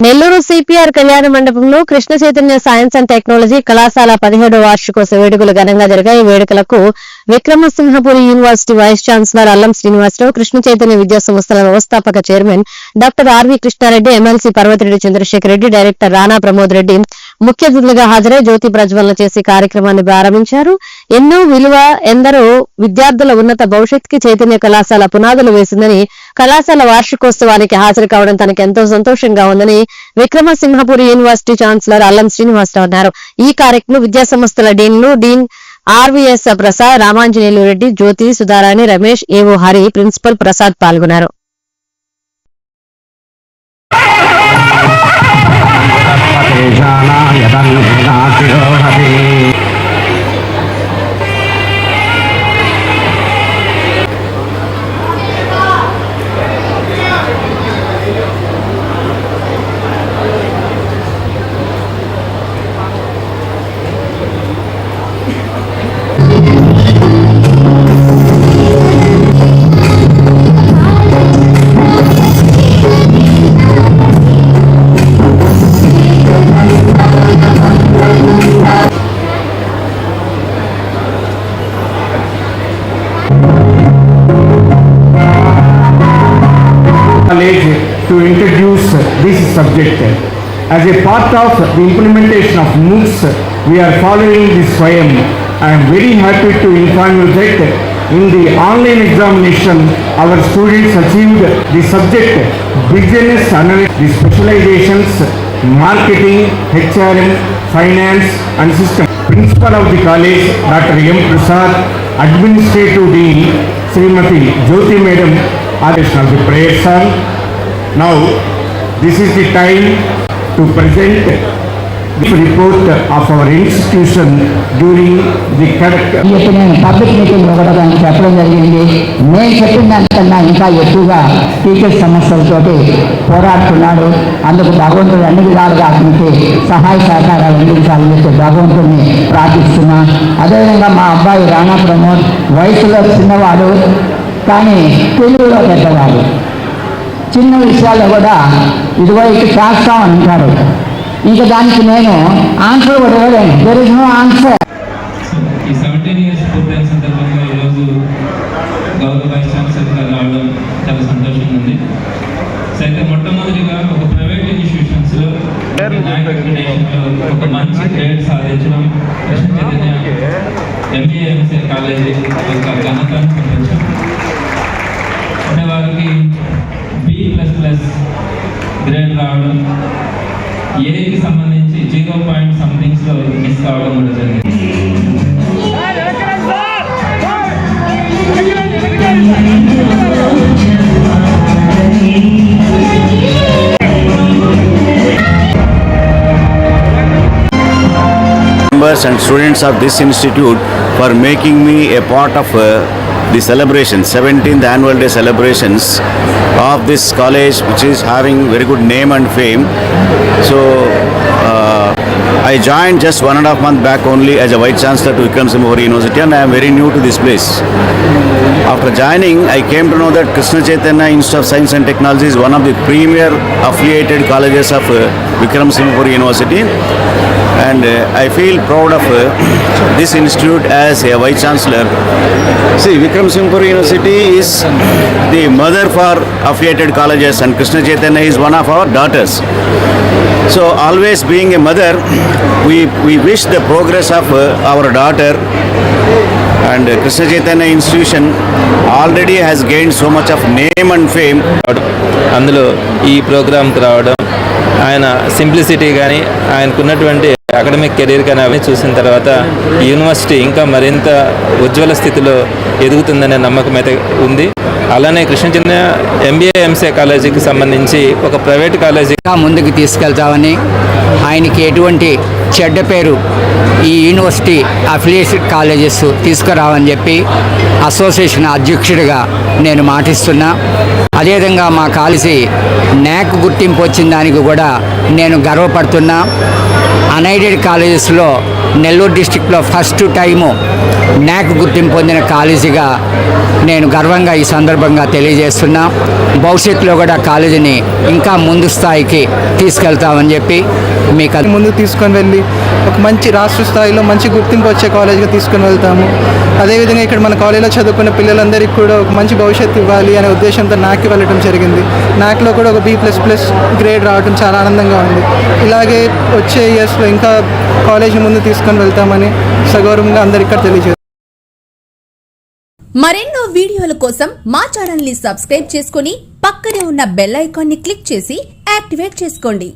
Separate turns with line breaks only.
Nellore CPR కళ్యాణ మండపంలో Krishna Chaitanya science and technology కళాశాల పదిహేడు వార్షికోత్సవ వేడుకలు ఘనంగా జరిగాయి. ఈ వేడుకలకు విక్రమసింహపురి యూనివర్సిటీ వైస్ ఛాన్సలర్ అల్లం శ్రీనివాసరావు కృష్ణ చైతన్య విద్యా సంస్థల వ్యవస్థాపక chairman doctor R V Krishna Reddy MLC Parvathireddy Chandrasekhar Reddy director Rana Pramod Reddy ముఖ్య అతిథులుగా హాజరై జ్యోతి ప్రజ్వలన చేసి కార్యక్రమాన్ని ప్రారంభించారు. ఎన్నో విలువ ఎందరో విద్యార్థుల ఉన్నత భవిష్యత్తుకి చైతన్య కళాశాల పునాదులు వేసిందని కళాశాల వార్షికోత్సవానికి హాజరు కావడం తనకు ఎంతో సంతోషంగా ఉందని విక్రమసింహపురి యూనివర్సిటీ ఛాన్సలర్ అల్లం శ్రీనివాసరావు అన్నారు. ఈ కార్యక్రమం విద్యా సంస్థల డీన్లు dean R V S Prasad Ramanjaneyulu Reddy Jyothi Sudharani Ramesh AO Hari principal Prasad పాల్గొన్నారు.
యదన్నేనాశిరోహతి subject. As a part of the implementation of MOOCs, we are following this SWAYAM. I am very happy to inform you that in the online examination, our students achieved the subject business analysis, the specializations, marketing, HRM, finance and system. Principal of the college, Dr. M. Prasad, Administrative Dean, Srimati Jyoti Madam, Addition of the prayer. Now, this is the time to present the report of our institution during the correct
నేను public మీటింగ్లో కూడా దాన్ని చెప్పడం జరిగింది. నేను చెప్పిన దానికన్నా ఇంకా ఎక్కువగా టీచర్ సమస్యలతోటి పోరాడుతున్నాడు. అందుకు భగవంతుడు అన్ని విధాలుగా అతనికి సహాయ సహకారాలు అందించాలని చెప్పి భగవంతుడిని ప్రార్థిస్తున్నా. అదేవిధంగా మా అబ్బాయి రాణా ప్రమోద్ వయసులో చిన్నవాడు కానీ తెలుగులో పెద్దవాడు. చిన్న విషయాల్లో కూడా ఇదిగో ఇటు చేస్తాం అంటారు. ఇంకా దానికి నేను ఆన్సర్ కూడా ఇవ్వలేను. దెర్ ఇస్ నో ఆన్సర్
ఈ సెవెంటీన్ ఇయర్స్ పూర్తయిన సందర్భంగా ఈరోజు గౌరవ వైస్ ఛాన్సలర్ గారు రావడం చాలా సంతోషంగా ఉంది. అయితే మొట్టమొదటిగా ఒక ప్రైవేట్ ఇన్స్టిట్యూషన్స్ ఒక మంచి గ్రేడ్ సాధించడం కృష్ణ కాలేజీ యొక్క ఘనతను సంతరించాం ప్లస్ గ్రేడ్ రావడం ఏకి సంబంధించి జీరో పాయింట్ సంథింగ్స్లో మిస్ కావడం కూడా జరిగింది
members and students of this institute for making me a part of uh, the celebration 17th annual day celebrations of this college which is having very good name and fame so uh, I joined just one and a half month back only as a Vice Chancellor to Vikram Simhori University and I am very new to this place. After joining, I came to know that Krishna Chaitanya Institute of Science and Technology is one of the premier affiliated colleges of uh, Vikram Simhapuri University and I feel proud of this institute as a Vice Chancellor. See, Vikram Simhapuri University is the mother for affiliated colleges and Krishna Chaitanya is one of our daughters. So always being a mother, we, we wish the progress of our daughter and Krishna Chaitanya institution already has gained so much of name and fame
రావడం అందులో ఈ ప్రోగ్రామ్కి రావడం ఆయన simplicity కానీ ఆయనకున్నటువంటి academic career కానీ అవన్నీ చూసిన తర్వాత ఈ యూనివర్సిటీ ఇంకా మరింత ఉజ్వల స్థితిలో ఎదుగుతుందనే నమ్మకం అయితే ఉంది. అలానే కృష్ణ చిన్న ఎంబీఏ ఎంసీఏ కాలేజీకి సంబంధించి ఒక ప్రైవేట్ కాలేజీ
ముందుకు తీసుకెళ్తామని ఆయనకి ఎటువంటి చెడ్డ పేరు ఈ యూనివర్సిటీ అఫిలియేటెడ్ కాలేజెస్ తీసుకురావని చెప్పి అసోసియేషన్ అధ్యక్షుడిగా నేను మాటిస్తున్నా. అదేవిధంగా మా కాలేజీ న్యాక్ గుర్తింపు వచ్చిన దానికి కూడా నేను గర్వపడుతున్నా. అన్ఎయిడెడ్ కాలేజెస్లో నెల్లూరు డిస్టిక్లో ఫస్ట్ టైము న్యాక్ గుర్తింపు పొందిన కాలేజీగా నేను గర్వంగా ఈ సందర్భంగా తెలియజేస్తున్నా. భవిష్యత్తులో కూడా కాలేజీని ఇంకా ముందు స్థాయికి తీసుకెళ్తామని చెప్పి మీకు అంద-
ముందుకు తీసుకొని వెళ్ళి ఒక మంచి రాష్ట్ర స్థాయిలో మంచి గుర్తింపు వచ్చే కాలేజ్గా తీసుకొని వెళ్తాము. అదేవిధంగా ఇక్కడ మన కాలేజీలో చదువుకున్న పిల్లలందరికీ కూడా ఒక మంచి భవిష్యత్తు ఇవ్వాలి అనే ఉద్దేశంతో నాక్కి వెళ్ళడం జరిగింది. నాక్లో కూడా ఒక బీ ప్లస్ ప్లస్ గ్రేడ్ రావడం చాలా ఆనందంగా ఉంది. ఇలాగే వచ్చే ఇయర్స్లో ఇంకా కాలేజీ ముందు తీసుకొని వెళ్తామని సగౌరవంగా అందరికీ ఇక్కడ తెలియజేస్తాం
మరెన్నో వీడియోల కోసం మా ఛానల్ని సబ్స్క్రైబ్ చేసుకుని పక్కనే ఉన్న బెల్ ఐకాన్ని క్లిక్ చేసి యాక్టివేట్ చేసుకోండి.